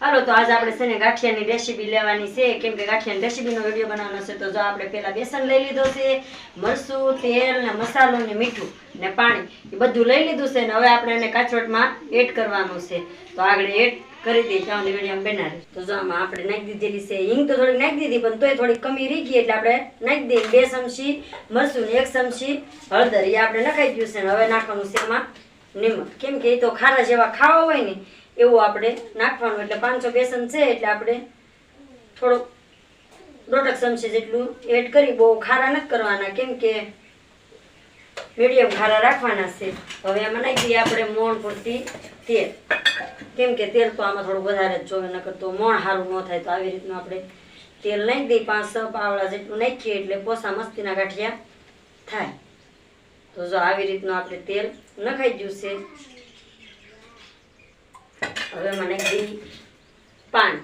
હાલો, તો આજે આપણે છે ને ગાંઠિયાની રેસીપી લેવાની છે. કેમ કે ગાંઠિયાની રેસીપીનો વીડિયો બનાવવાનો છે, તો જો આપણે પહેલાં બેસન લઈ લીધો છે, મરચું, તેલ ને મસાલો ને મીઠું ને પાણી, એ બધું લઈ લીધું છે ને હવે આપણે એને કાચવટમાં એડ કરવાનું છે. તો આગળ એડ કરી દઈએ ત્યાં વીડિયો બનાવી તો જો આમાં આપણે નાખી દીધેલી છે, હિંગ તો થોડીક નાખી દીધી, પણ તોય થોડી કમી રહી ગઈ, એટલે આપણે નાખી દઈએ. બે ચમચી મરચું એક ચમચી હળદર, એ આપણે નખાઈ ગયું છે ને હવે નાખવાનું છે એમાં નિમક. કેમ કે એ તો ખારા જેવા ખાવા હોય ને એવું આપણે નાખવાનું એટલે પાંચસો બેસન છે એટલે આપણે થોડુંક દોઢક ચમચી જેટલું એડ કરી, બહુ ખારા નથી કરવાના, કેમ કે મીડિયમ ખારા રાખવાના છે. હવે એમાં નાખી દઈએ આપણે મોણ પૂરતી તેલ. કેમ કે તેલ તો આમાં થોડું વધારે જ જોવે, નકર તો મોણ સારું ન થાય તો આવી રીતનું આપણે તેલ નાખી દઈએ પાંચ છ પાવડા જેટલું નાખીએ એટલે પોસા મસ્તીના ગાંઠિયા થાય. તો જો આવી રીતનું આપણે તેલ નખાઈ ગયું છે. હવે મને દઈ પાન.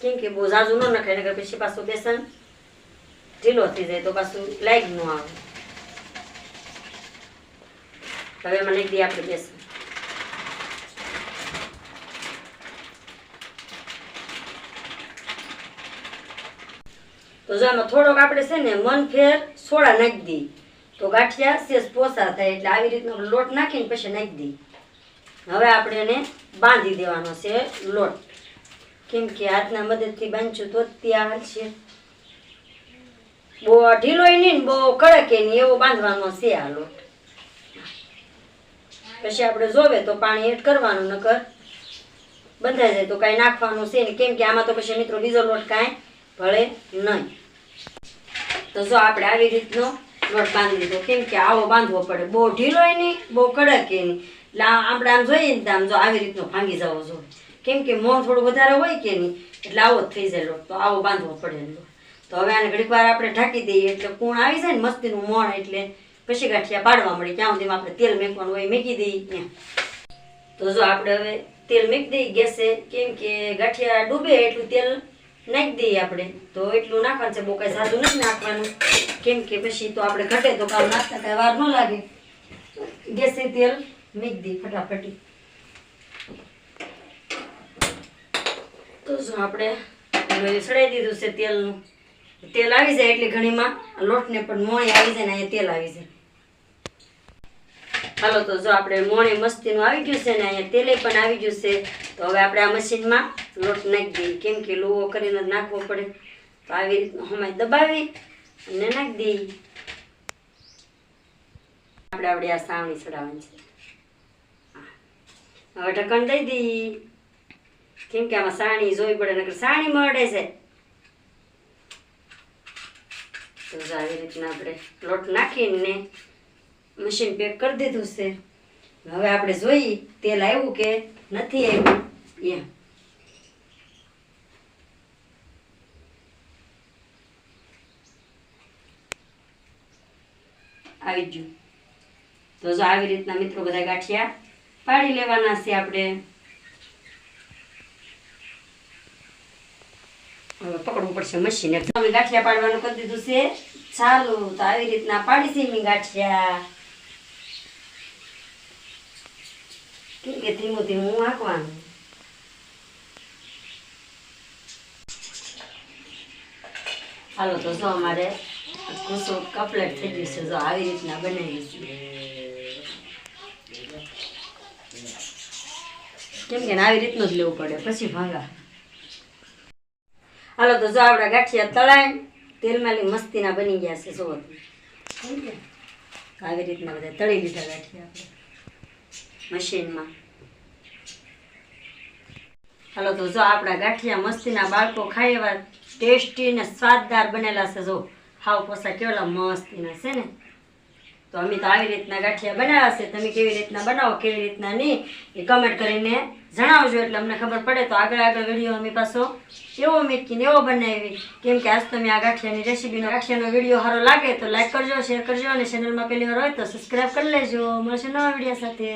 કેમ કે બહુ ઝાઝું ન નખાય નગર પછી પાછું બેસન ઢીલો થઈ જાય તો પાછું લાઈગ ન આવે. હવે મને દઈએ આપણે બેસન. તો જો આમાં થોડોક આપણે છે ને મન ફેર સોડા નાખી દઈએ તો ગાંઠિયા સેજ પોસા થાય એટલે આવી રીતનો લોટ નાખીને પછી નાખી દઈએ હવે આપણે એને બાંધી દેવાનો છે લોટ. કેમ કે હાથના મદદથી બાંધશું તો જ ત્યાં હાલશે. બહુ ઢીલો નહીં બહુ કડક નહીં, એવો બાંધવાનો છે આ લોટ. પછી આપણે જોવે તો પાણી એડ કરવાનું, નકર બંધાઈ જાય તો કાંઈ નાખવાનું છે નહીં. કેમ કે આમાં તો પછી મિત્રો બીજો લોટ કાંઈ ભળે નહીં. તો જો આપણે આવી રીતનો લોટ બાંધી દીધો. કેમ કે આવો બાંધવો પડે. બહુ ઢીલોય નહીં, બહુ કડક નહીં. આપણે આમ જોઈએ ને આમ જો આવી રીતનો ભાંગી જવો જોઈએ. કેમ કે મોણ થોડું વધારે હોય કે નહીં, એટલે આવો જ થઈ જાય તો આવો બાંધવો પડે લોટ તો હવે આને ઘડીક વાર આપણે ઢાંકી દઈએ, એટલે કૂણ આવી જાય ને મસ્તીનું મોણ, એટલે પછી ગાંઠિયા પાડવા મળે, ક્યાં સુધીમાં આપણે તેલ મેકવાનું હોય મેકી દઈએ ત્યાં. તો જો આપણે હવે તેલ મેકી દઈએ ગેસે, કેમ કે ગાંઠિયા ડૂબે એટલું તેલ નાખી દઈએ આપણે. તો એટલું નાખવાનું છે, બહુ કાંઈ સાદું નથી નાખવાનું. કેમ કે પછી તો આપણે ઘટે તો કામ નાખતા કાંઈ વાર ન લાગે. ગેસે તેલ મૂકી દઈએ ફટાફટી. તો જો આપણે સડાઈ દીધું છે તેલનું. તેલ આવી જાય એટલે ઘણીમાં લોટને પણ મોણી આવી જાય ને અહીંયા તેલ આવી જાય. હાલો, તો જો આપણે મોણી મસ્તીનું આવી ગયું છે ને અહીંયા તેલે પણ આવી ગયું છે. તો હવે આપણે આ મશીનમાં લોટ નાખી દઈએ. કેમ કે લોવો કરીને નાખવો પડે. તો આવી રીતનું હમાય દબાવી અને નાખી દઈએ. આપણે આપણે આ સાવણી ચડાવવાની છે. હવે ઢક્કણ દઈ દી. કેમ કે આમાં સાણી જોવી પડે, નકર સાણી મળે છે. તો આવી રીતના આપણે લોટ નાખીને મશીન પેક કરી દીધું છે. હવે આપણે જોઈએ તેલ આવ્યું કે નથી આવ્યું? એમ આવી ગયું. તો જો આવી રીતના મિત્રો બધા ગાંઠિયા પાડી લેવાના છે આપણે. પકડવું પડશે મશીને. અમે ગાંઠિયા પાડવાનું કરી દીધું છે. ચાલુ તો આવી રીતના પાડી છે મેં ગાંઠિયા. કેમ કે ધીમું ધીમું હાંકવાનું? હાલો તો જો અમારે કપલેટ થઈ ગયું છે. જો આવી રીતના બનાવી છે. કેમ કે આવી રીતનું જ લેવું પડે. પછી ભાંગા. હાલો તો જો આપણા ગાંઠિયા તળાય તેલમાં મસ્તીના બની ગયા છે જો. આવી રીતના બધા તળી લીધા ગાંઠિયા આપણે. મશીનમાં. હાલો તો જો આપણા ગાંઠિયા મસ્તીના બાળકો ખાય એવા ટેસ્ટી ને સ્વાદદાર બનેલા છે જો હાવ પોસા કેવડા મસ્તીના છે ને. તો અમે તો આવી રીતના ગાંઠિયા બનાવ્યા છે. તમે કેવી રીતના બનાવો, કેવી રીતના નહીં, એ કમેન્ટ કરીને જણાવજો. એટલે અમને ખબર પડે તો આગળ આગળ વીડિયો અમે પાછો એવો મેકીને એવો બનાવી. કેમ કે આજ તમે આ ગાંઠિયાની રેસીપીનો, ગાંઠિયાનો વીડિયો સારો લાગે તો લાઈક કરજો શેર કરજો અને ચેનલમાં પહેલી વાર હોય તો સબસ્ક્રાઈબ કરી લેજો. મળશે નવા વીડિયો સાથે.